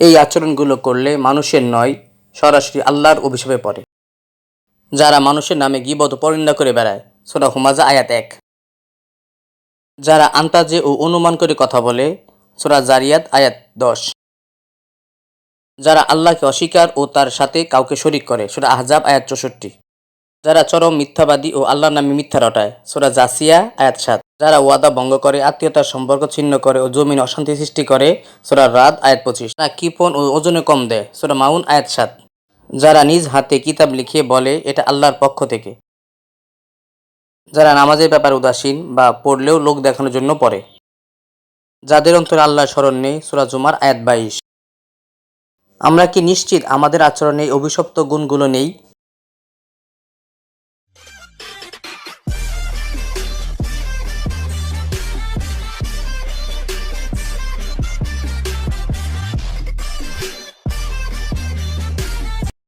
এই আচরণগুলো করলে মানুষের নয়, সরাসরি আল্লাহর অভিশাপে পড়ে। যারা মানুষের নামে গিবত পরিণা করে বেড়ায় সোনা হুমাজা আয়াত এক। যারা আন্তাজে ও অনুমান করে কথা বলে, সোরা জারিয়াত আয়াত দশ। যারা আল্লাহকে অস্বীকার ও তার সাথে কাউকে শরিক করে, সোরা আহজাব আয়াত চৌষট্টি। যারা চরম মিথ্যাবাদী ও আল্লাহর নামে মিথ্যা রটায়, সোরা জাসিয়া আয়াত সাত। যারা ওয়াদা ভঙ্গ করে, আত্মীয়তার সম্পর্ক ছিন্ন করে ও জমিন অশান্তি সৃষ্টি করে, সোরা রাত আয়াত পঁচিশ। না কিপন ও ওজনে কম দেয়, সোরা মাউন আয়াত সাত। যারা নিজ হাতে কিতাব লিখিয়ে বলে, এটা আল্লাহর পক্ষ থেকে। যারা নামাজের ব্যাপারে উদাসীন বা পড়লেও লোক দেখানোর জন্য পড়ে। যাদের অন্তরে আল্লাহর স্মরণ নেই, সুরা জুমার আয়াত বাইশ। আমরা কি নিশ্চিত আমাদের আচরণে অভিশপ্ত গুণগুলো নেই?